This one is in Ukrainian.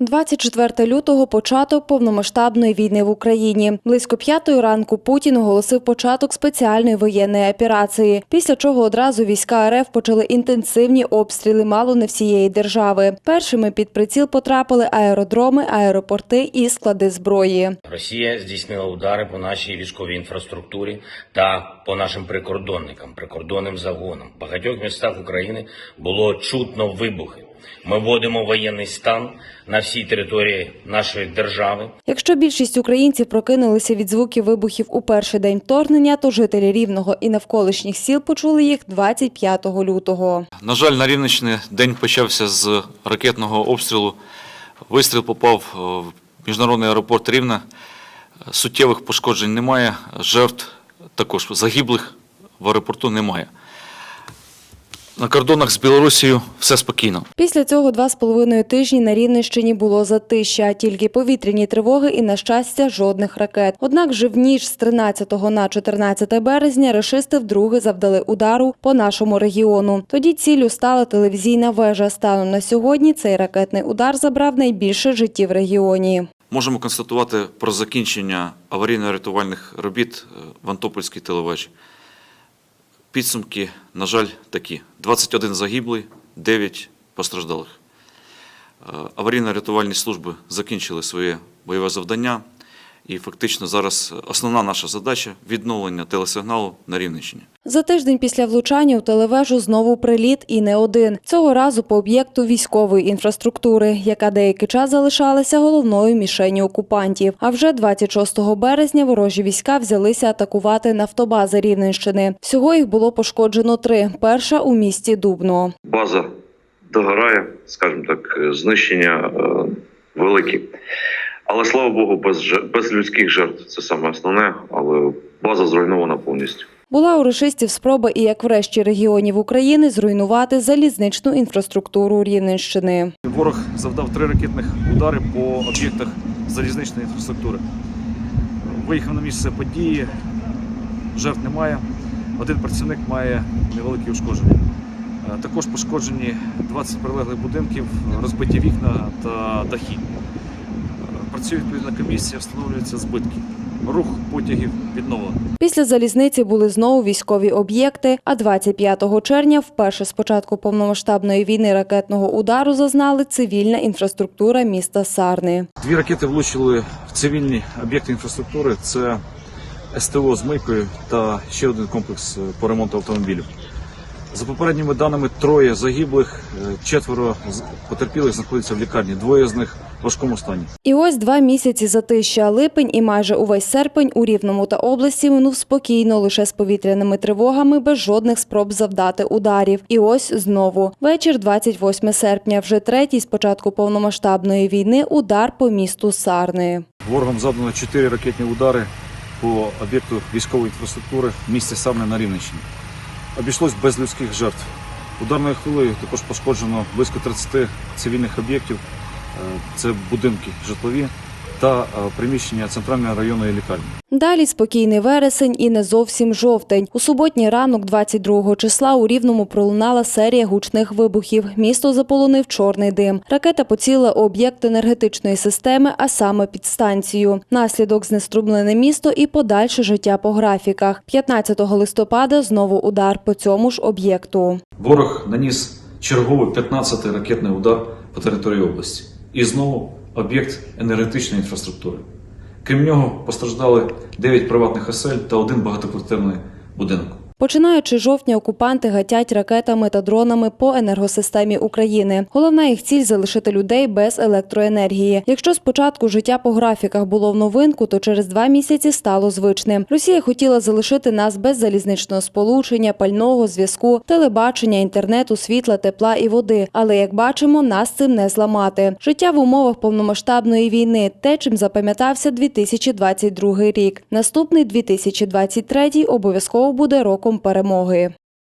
24 лютого – початок повномасштабної війни в Україні. Близько п'ятої ранку Путін оголосив початок спеціальної воєнної операції, після чого одразу війська РФ почали інтенсивні обстріли мало не всієї держави. Першими під приціл потрапили аеродроми, аеропорти і склади зброї. Росія здійснила удари по нашій військовій інфраструктурі та по нашим прикордонникам, прикордонним загонам. В багатьох містах України було чутно вибухи. Ми вводимо воєнний стан на всій території нашої держави. Якщо більшість українців прокинулися від звуків вибухів у перший день вторгнення, то жителі Рівного і навколишніх сіл почули їх 25 лютого. На жаль, на Рівненщині день почався з ракетного обстрілу. Вистріл попав в міжнародний аеропорт Рівне. Суттєвих пошкоджень немає, жертв також загиблих в аеропорту немає. На кордонах з Білорусією все спокійно. Після цього два з половиною тижні на Рівненщині було затища, тільки повітряні тривоги і, на щастя, жодних ракет. Однак же в ніч з 13 на 14 березня рашисти вдруге завдали удару по нашому регіону. Тоді ціллю стала телевізійна вежа. Станом на сьогодні цей ракетний удар забрав найбільше життів в регіоні. Можемо констатувати про закінчення аварійно-рятувальних робіт е, в Антопольській телевежі. Підсумки, на жаль, такі: 21 загиблий, 9 постраждалих. Е, Аварійно-рятувальні служби закінчили своє бойове завдання, і фактично зараз основна наша задача відновлення телесигналу на Рівненщині. За тиждень після влучання у телевежу знову приліт і не один. Цього разу по об'єкту військової інфраструктури, яка деякий час залишалася головною мішенню окупантів. А вже 26 березня ворожі війська взялися атакувати нафтобази Рівненщини. Всього їх було пошкоджено три. Перша у місті Дубно. база догорає, скажімо так, знищення е, великі. Але слава Богу, без, без людських жертв це саме основне, але база зруйнована повністю. Була у рашистів спроба і як в решті регіонів України зруйнувати залізничну інфраструктуру Рівненщини. Ворог завдав три ракетних удари по об'єктах залізничної інфраструктури. Виїхав на місце події, жертв немає. Один працівник має невеликі ушкодження. Е, Також пошкоджені 20 прилеглих будинків, розбиті вікна та дахи. Працює відповідна комісія, встановлюються збитки. Рух потягів відновлено. Після залізниці були знову військові об'єкти, а 25 червня вперше з початку повномасштабної війни ракетного удару зазнали цивільна інфраструктура міста Сарни. Дві ракети влучили в цивільні об'єкти інфраструктури. Це СТО з мийкою та ще один комплекс е, по ремонту автомобілів. За попередніми даними, троє загиблих, е, четверо потерпілих знаходяться в лікарні. Двоє з них важкому стані. І ось два місяці затища. Липень і майже увесь серпень у Рівному та області минув спокійно, лише з повітряними тривогами, без жодних спроб завдати ударів. І ось знову. Вечір 28 серпня, вже третій з початку повномасштабної війни, удар по місту Сарни. Ворогом завдано чотири ракетні удари по об'єкту військової інфраструктури в місті Сарни на Рівненщині. Обійшлось без людських жертв. Ударною хвилею також пошкоджено близько 30 цивільних об'єктів. Е, Це будинки житлові та е, приміщення центральної районної лікарні. Далі спокійний вересень і не зовсім жовтень. У суботній ранок, 22 числа, у Рівному пролунала серія гучних вибухів. Місто заполонив чорний дим. Ракета поцілила об'єкт енергетичної системи, а саме підстанцію. Наслідок знеструмлене місто і подальше життя по графіках. 15 листопада знову удар по цьому ж об'єкту. Ворог наніс черговий 15-й ракетний удар по території області. І знову об'єкт енергетичної інфраструктури. Крім нього, постраждали 9 приватних осель та один багатоквартирний будинок. Починаючи жовтня, окупанти гатять ракетами та дронами по енергосистемі України. Головна їх ціль залишити людей без електроенергії. Якщо спочатку життя по графіках було в новинку, то через два місяці стало звичним. Росія хотіла залишити нас без залізничного сполучення, пального зв'язку, телебачення, інтернету, світла, тепла і води. Але як бачимо, нас цим не зламати. Життя в умовах повномасштабної війни те, чим запам'ятався 2022 рік. Наступний 2023 обов'язково буде роком перемоги.